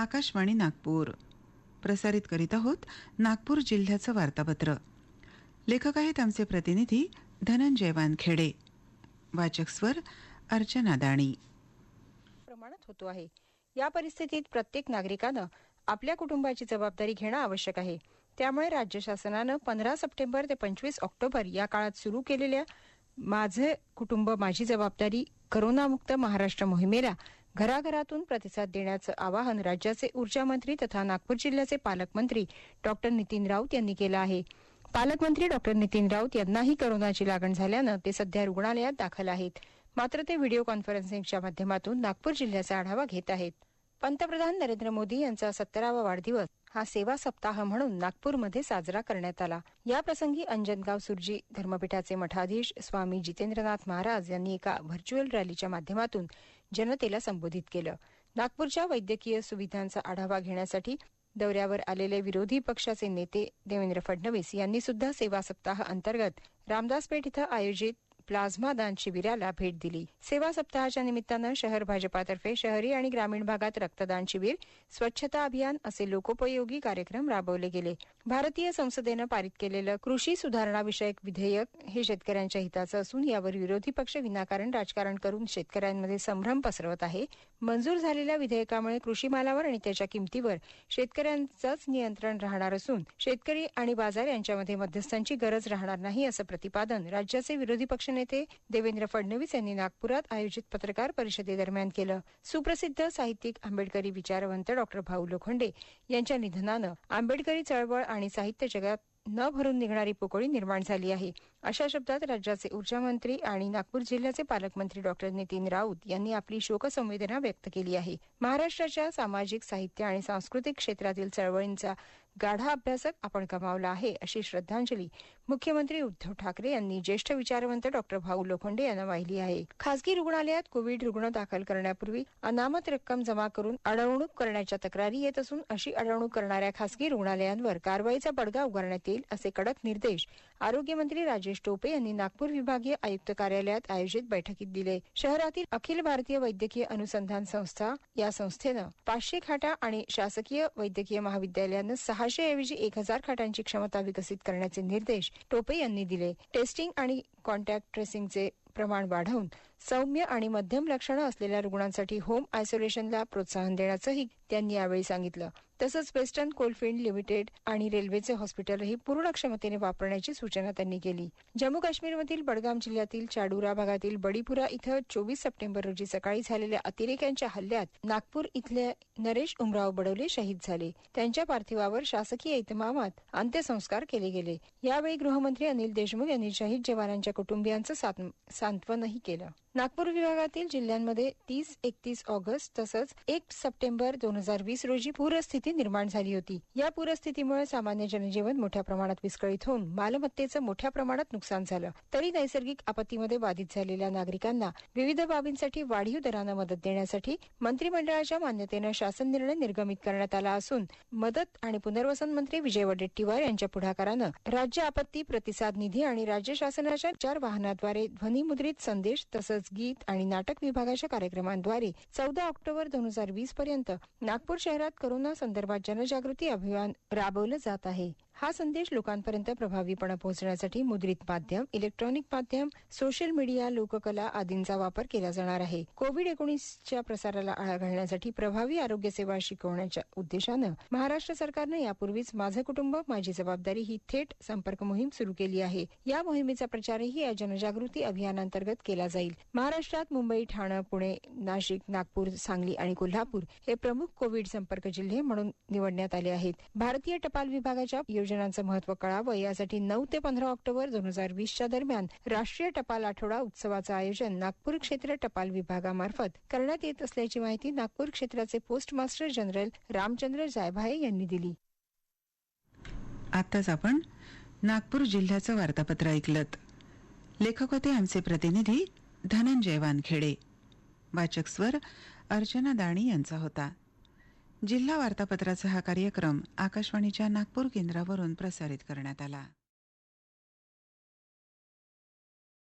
आकाशवाणी नागपूर. प्रसारित करीत आहोत नागपूर जिल्ह्याचं वार्तापत्र. लेखक आहेत आमचे प्रतिनिधी धनंजय वानखेडे. वाचक स्वर अर्चना दाणी. प्रमाणात होतो आहे. या परिस्थितीत प्रत्येक नागरिकानं आपल्या कुटुंबाची जबाबदारी घेणं आवश्यक आहे. त्यामुळे राज्य शासनानं पंधरा सप्टेंबर ते पंचवीस ऑक्टोबर या काळात सुरू केलेल्या माझे कुटुंब माझी जबाबदारी करोनामुक्त महाराष्ट्र मोहिमेला घराघरातून प्रतिसाद देण्याचं आवाहन राज्याचे ऊर्जा मंत्री तथा नागपूर जिल्ह्याचे पालकमंत्री डॉक्टर नितीन राऊत यांनी केलं आहे. पालकमंत्री डॉक्टर नितीन राऊत यांनाही करोनाची लागण झाल्यानं ते सध्या रुग्णालयात दाखल आहेत. मात्र ते व्हिडिओ कॉन्फरन्सिंगच्या माध्यमातून नागपूर जिल्ह्याचा आढावा घेत आहेत. पंतप्रधान नरेंद्र मोदी यांचा सत्तरावा वाढदिवस हा सेवा सप्ताह म्हणून नागपूरमध्ये साजरा करण्यात आला. या प्रसंगी अंजनगाव सुरजी धर्मपीठाचे मठाधीश स्वामी जितेंद्रनाथ महाराज यांनी एका व्हर्च्युअल रॅलीच्या माध्यमातून जनतेला संबोधित केलं. नागपूरच्या वैद्यकीय सुविधांचा आढावा घेण्यासाठी दौऱ्यावर आलेले विरोधी पक्षाचे नेते देवेंद्र फडणवीस यांनी सुद्धा सेवा सप्ताह अंतर्गत रामदासपेठ इथं आयोजित प्लाझ्मा दान शिबिराला भेट दिली. सेवा सप्ताहाच्या निमित्तानं शहर भाजपातर्फे शहरी आणि ग्रामीण भागात रक्तदान शिबिर स्वच्छता अभियान असे लोकोपयोगी कार्यक्रम राबवले गेले. भारतीय संसदेनं पारित केलेलं कृषी सुधारणा विषयक विधेयक हे शेतकऱ्यांच्या हिताचं असून यावर विरोधी पक्ष विनाकारण राजकारण करून शेतकऱ्यांमध्ये संभ्रम पसरवत आहे. मंजूर झालेल्या विधेयकामुळे कृषी मालावर आणि त्याच्या किमतीवर शेतकऱ्यांचंच नियंत्रण राहणार असून शेतकरी आणि बाजार यांच्यामध्ये मध्यस्थांची गरज राहणार नाही असं प्रतिपादन राज्याचे विरोधी पक्षनेते नेते देवेंद्र फडणवीस यांनी नागपुरात आयोजित पत्रकार परिषदेदरम्यान केलं. सुप्रसिद्ध साहित्यिक आंबेडकरी विचारवंत डॉक्टर भाऊ लोखंडे यांच्या निधनानं आंबेडकरी चळवळ आणि साहित्य जगात न भरून निघणारी पोकळी निर्माण झाली आहे. अशा शब्दात राज्याचे ऊर्जामंत्री आणि नागपूर जिल्ह्याचे पालकमंत्री डॉक्टर नितीन राऊत यांनी आपली शोकसंवेदना व्यक्त केली आहे. महाराष्ट्राच्या सामाजिक साहित्य आणि सांस्कृतिक क्षेत्रातील चळवळींचा गाढा अभ्यासक आपण गमावला आहे अशी श्रद्धांजली मुख्यमंत्री उद्धव ठाकरे यांनी ज्येष्ठ विचारवंत डॉक्टर भाऊ लोखंडे यांना वाहिली आहे. खासगी रुग्णालयात कोविड रुग्ण दाखल करण्यापूर्वी अनामत रक्कम जमा करून अडवणूक करण्याच्या तक्रारी येत असून अशी अडवणूक करणाऱ्या खासगी रुग्णालयांवर कारवाईचा बडगा उगारण्यात येईल असे कडक निर्देश आरोग्यमंत्री राजेश टोपे यांनी नागपूर विभागीय आयुक्त कार्यालयात आयोजित बैठकीत दिले. शहरातील अखिल भारतीय वैद्यकीय अनुसंधान संस्था या संस्थेनं पाचशे खाटा आणि शासकीय वैद्यकीय महाविद्यालयानं सहा सहाशे ऐवजी एक हजार खाटांची क्षमता विकसित करण्याचे निर्देश टोपे यांनी दिले. टेस्टिंग आणि कॉन्टॅक्ट ट्रेसिंगचे प्रमाण वाढवून सौम्य आणि मध्यम लक्षणं असलेल्या रुग्णांसाठी होम आयसोलेशनला प्रोत्साहन देण्याचंही त्यांनी यावेळी सांगितलं. तसंच वेस्टर्न कोलफिल्ड लिमिटेड आणि रेल्वेचे हॉस्पिटलही पूर्ण क्षमतेने वापरण्याची सूचना त्यांनी केली. जम्मू काश्मीरमधील बडगाम जिल्ह्यातील चाडुरा भागातील बडीपुरा इथं चोवीस सप्टेंबर रोजी सकाळी झालेल्या अतिरेक्यांच्या हल्ल्यात नागपूर इथले नरेश उमराव बडोले शहीद झाले. त्यांच्या पार्थिवावर शासकीय इतमामात अंत्यसंस्कार केले गेले. यावेळी गृहमंत्री अनिल देशमुख यांनी शहीद जवानांच्या कुटुंबियांचं सांत्वनही केलं. नागपूर विभागातील जिल्ह्यांमध्ये तीस एकतीस ऑगस्ट तसंच एक सप्टेंबर दोन हजार वीस रोजी पूरस्थिती निर्माण झाली होती. या पूरस्थितीमुळे सामान्य जनजीवन मोठ्या प्रमाणात विस्कळीत होऊन मालमत्तेचं मोठ्या प्रमाणात नुकसान झालं. तरी नैसर्गिक आपत्तीमध्ये बाधित झालेल्या नागरिकांना विविध बाबींसाठी वाढीव दरानं मदत देण्यासाठी मंत्रिमंडळाच्या मान्यतेनं शासन निर्णय निर्गमित करण्यात आला असून मदत आणि पुनर्वसन मंत्री विजय वडेट्टीवार यांच्या पुढाकारानं राज्य आपत्ती प्रतिसाद निधी आणि राज्य शासनाच्या चार वाहनाद्वारे ध्वनिमुद्रित संदेश तसंच तसंच गीत आणि नाटक विभागाच्या कार्यक्रमांद्वारे चौदा ऑक्टोबर दोन हजार वीस पर्यंत नागपूर शहरात कोरोना संदर्भात जनजागृती अभियान राबवलं जात आहे. हा संदेश लोकांपर्यंत प्रभावीपणे पोहोचण्यासाठी मुद्रित माध्यम इलेक्ट्रॉनिक माध्यम सोशल मीडिया लोककला आदींचा वापर केला जाणार आहे. कोविड एकोणीसच्या प्रसाराला आळा घालण्यासाठी प्रभावी आरोग्य सेवा शिकवण्याच्या उद्देशानं महाराष्ट्र सरकारनं यापूर्वीच माझं कुटुंब माझी जबाबदारी ही थेट संपर्क मोहीम सुरू केली आहे. या मोहिमेचा प्रचारही या जनजागृती अभियानांतर्गत केला जाईल. महाराष्ट्रात मुंबई ठाणे पुणे नाशिक नागपूर सांगली आणि कोल्हापूर हे प्रमुख कोविड संपर्क जिल्हे म्हणून निवडण्यात आले आहेत. भारतीय टपाल विभागाच्या योजनांचं महत्त्व कळावं यासाठी नऊ ते पंधरा ऑक्टोबर दोन हजार वीसच्या दरम्यान राष्ट्रीय टपाल आठवडा उत्सवाचं आयोजन नागपूर क्षेत्र टपाल विभागामार्फत करण्यात येत असल्याची माहिती नागपूर क्षेत्राचे post master general Ramchandra Jaybhaye यांनी दिली. आताच आपण नागपूर जिल्ह्याचं वार्तापत्र ऐकलत. लेखक होते आमचे प्रतिनिधी धनंजय वानखेडे. वाचक स्वर अर्चना दाणी यांचा होता. जिल्हा वार्तापत्राचा हा कार्यक्रम आकाशवाणीच्या नागपूर केंद्रावरून प्रसारित करण्यात आला.